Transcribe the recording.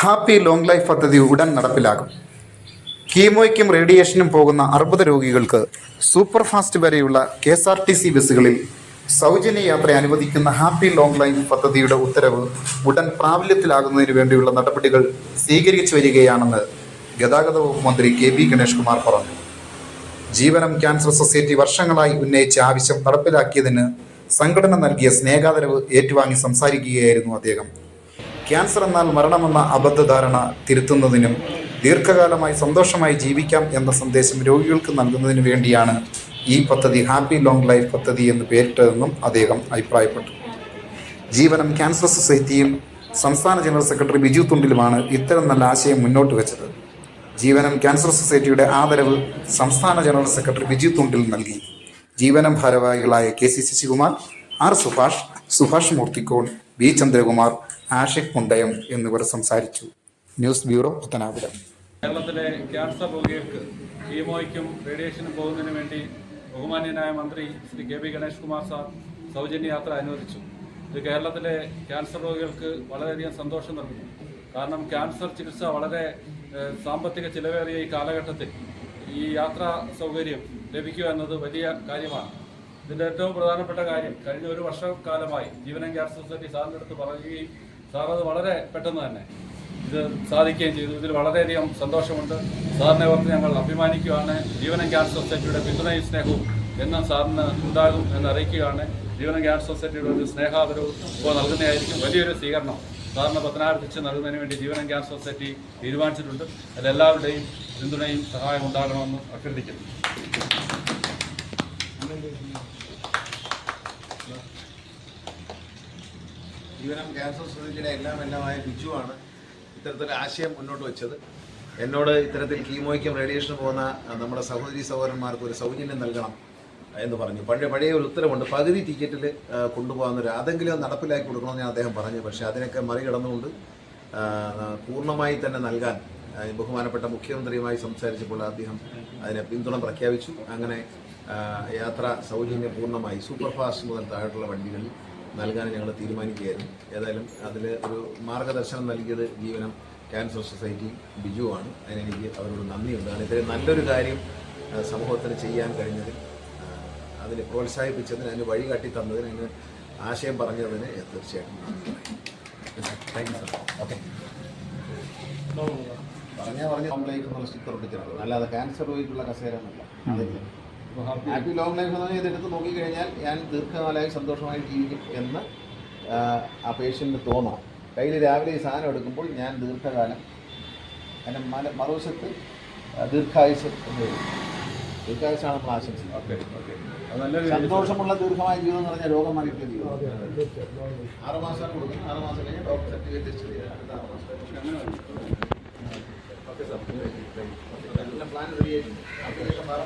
Happy long life പദ്ധതി ഉടൻ നടപ്പിലാകും കീമോയ്ക്കും റേഡിയേഷനും പോകുന്ന അർബുദ രോഗികൾക്ക് സൂപ്പർ ഫാസ്റ്റ് വരെയുള്ള K S R T C ബസ്സുകളിൽ സൗജന്യ യാത്ര അനുവദിക്കുന്ന ഹാപ്പി ലോങ് ലൈഫ് പദ്ധതിയുടെ ഉത്തരവ് ഉടൻ പ്രാബല്യത്തിലാകുന്നതിന് വേണ്ടിയുള്ള നടപടികൾ സ്വീകരിച്ചു വരികയാണെന്ന് ഗതാഗത വകുപ്പ് മന്ത്രി കെ ബി ഗണേഷ് കുമാർ പറഞ്ഞു. ജീവനം ക്യാൻസർ സൊസൈറ്റി വർഷങ്ങളായി ഉന്നയിച്ച ആവശ്യം നടപ്പിലാക്കിയതിന് സംഘടന നൽകിയ സ്നേഹാദരവ് ഏറ്റുവാങ്ങി സംസാരിക്കുകയായിരുന്നു അദ്ദേഹം. ക്യാൻസർ എന്നാൽ മരണമെന്ന അബദ്ധധാരണ തിരുത്തുന്നതിനും ദീർഘകാലമായി സന്തോഷമായി ജീവിക്കാം എന്ന സന്ദേശം രോഗികൾക്ക് നൽകുന്നതിനു വേണ്ടിയാണ് ഈ പദ്ധതി ഹാപ്പി ലോങ് ലൈഫ് പദ്ധതി എന്ന് പേരിട്ടതെന്നും അദ്ദേഹം അഭിപ്രായപ്പെട്ടു. ജീവനം ക്യാൻസർ സൊസൈറ്റിയും സംസ്ഥാന ജനറൽ സെക്രട്ടറി ബിജു തുണ്ടിലുമാണ് ഇത്തരം നല്ല ആശയം മുന്നോട്ട് വെച്ചത്. ജീവനം ക്യാൻസർ സൊസൈറ്റിയുടെ ആദരവ് സംസ്ഥാന ജനറൽ സെക്രട്ടറി ബിജു തുണ്ടിൽ നൽകി. ജീവനം ഭാരവാഹികളായ K C Sasikumar R Subhash Subhash Moorthikkon B Chandrakumar Ashiq Mundayam എന്നിവർ സംസാരിച്ചു. News bureau Pathanapuram. കേരളത്തിലെ ക്യാൻസർ രോഗികൾക്ക് കീമോയ്ക്കും റേഡിയേഷനും പോകുന്നതിന് വേണ്ടി ബഹുമാന്യനായ മന്ത്രി Shri K P Ganesh Kumar sir സൗജന്യ യാത്ര അനുവദിച്ചു. ഇത് കേരളത്തിലെ ക്യാൻസർ രോഗികൾക്ക് വളരെയധികം സന്തോഷം നൽകുന്നു. കാരണം ക്യാൻസർ ചികിത്സ വളരെ സാമ്പത്തിക ചിലവേറിയ ഈ കാലഘട്ടത്തിൽ ഈ യാത്രാ സൗകര്യം ലഭിക്കുക എന്നത് വലിയ കാര്യമാണ്. ഇതിന്റെ ഏറ്റവും പ്രധാനപ്പെട്ട കാര്യം കഴിഞ്ഞ ഒരു വർഷക്കാലമായി ജീവനം ക്യാൻസർ സൊസൈറ്റി സാറിന്റെ അടുത്ത് പറയുകയും സാർ അത് വളരെ പെട്ടെന്ന് തന്നെ. ഇത് സാധിക്കുകയും ചെയ്തു. ഇതിൽ വളരെയധികം സന്തോഷമുണ്ട്. സാറിനെ ഓർത്ത് ഞങ്ങൾ അഭിമാനിക്കുകയാണ്. ജീവന ക്യാൻസർ സൊസൈറ്റിയുടെ പിന്തുണയും സ്നേഹവും എന്നും സാറിന് ഉണ്ടാകും എന്ന് അറിയിക്കുകയാണ്. ജീവനം ക്യാൻസർ സൊസൈറ്റിയുടെ ഒരു സ്നേഹാദരവും ഇപ്പോൾ നൽകുന്നതായിരിക്കും. വലിയൊരു സ്വീകരണം സാറിന് പത്തനാപുരത്ത് നൽകുന്നതിന് വേണ്ടി ജീവനം ക്യാൻസർ സൊസൈറ്റി തീരുമാനിച്ചിട്ടുണ്ട്. അതിലെല്ലാവരുടെയും പിന്തുണയും സഹായം ഉണ്ടാകണമെന്ന് അഭ്യർത്ഥിക്കുന്നു. ജീവനം ക്യാൻസർ സൊസൈറ്റിയുടെ എല്ലാം എല്ലാമായ ബിജുവാണ് ഇത്തരത്തിലൊരു ആശയം മുന്നോട്ട് വെച്ചത്. എന്നോട് ഇത്തരത്തിൽ കീമോയ്ക്കും റേഡിയേഷനും പോകുന്ന നമ്മുടെ സഹോദരി സഹോദരന്മാർക്ക് ഒരു സൗജന്യം നൽകണം എന്ന് പറഞ്ഞു. പഴയ പഴയ ഒരു ഉത്തരവുണ്ട്. പകുതി ടിക്കറ്റിൽ കൊണ്ടുപോകാൻ ഒരു അതെങ്കിലും നടപ്പിലാക്കി കൊടുക്കണമെന്ന് ഞാൻ അദ്ദേഹം പറഞ്ഞു. പക്ഷേ അതിനൊക്കെ മറികടന്നുകൊണ്ട് പൂർണമായി തന്നെ നൽകാൻ ബഹുമാനപ്പെട്ട മുഖ്യമന്ത്രിയുമായി സംസാരിച്ചപ്പോൾ അദ്ദേഹം അതിനെ പിന്തുണ പ്രഖ്യാപിച്ചു. അങ്ങനെ യാത്ര സൗജന്യം പൂർണമായി സൂപ്പർ ഫാസ്റ്റ് മുതൽ താഴെയുള്ള വണ്ടികളിൽ നൽകാൻ ഞങ്ങൾ തീരുമാനിക്കുകയായിരുന്നു. ഏതായാലും അതിൽ ഒരു മാർഗദർശനം നൽകിയത് ജീവനം ക്യാൻസർ സൊസൈറ്റി ബിജുവാണ് അതിനെനിക്ക് അവരോട് നന്ദിയുണ്ട്. കാരണം ഇത്രയും നല്ലൊരു കാര്യം സമൂഹത്തിന് ചെയ്യാൻ കഴിഞ്ഞതിൽ അതിനെ പ്രോത്സാഹിപ്പിച്ചതിന് അതിന് വഴികാട്ടി തന്നതിന് അതിന് ആശയം പറഞ്ഞതിന് തീർച്ചയായിട്ടും നന്ദി താങ്ക് യു സാർ ഓക്കെ പറഞ്ഞാൽ പറഞ്ഞ കംപ്ലൈന്റ് എന്നുള്ള സ്റ്റിക്കർ ഒട്ടിച്ചിട്ടുണ്ട് അല്ലാതെ ക്യാൻസർ രോഗിക്കുള്ള കസേരമല്ല അതില്ല ഹാപ്പി ലോങ് ലൈഫ് എന്ന് പറഞ്ഞാൽ ഇതെടുത്ത് നോക്കിക്കഴിഞ്ഞാൽ ഞാൻ ദീർഘകാലമായി സന്തോഷമായി ജീവിക്കും എന്ന് ആ, പേഷ്യന്റിന് തോന്നണം. കയ്യിൽ രാവിലെ ഈ സാധനം എടുക്കുമ്പോൾ ഞാൻ ദീർഘകാലം എന്റെ മന മറുവശത്ത് ദീർഘായുസ് എന്ന് വരും. ദീർഘായുസാണ് നമ്മൾ ആശംസിക്കുന്നത്. സന്തോഷമുള്ള ദീർഘമായ ജീവിതം എന്ന് പറഞ്ഞാൽ രോഗം മാറിയിട്ടുള്ള ജീവിതം. ആറ് മാസം കൊടുക്കും. ആറ് മാസം കഴിഞ്ഞ് ഡോക്ടർ സർട്ടിഫിക്കറ്റ് ടെസ്റ്റ് ചെയ്ത് അടുത്ത ആറ് മാസം. Okay sir. പ്ലാൻ റെഡി ആയിട്ടുണ്ട്.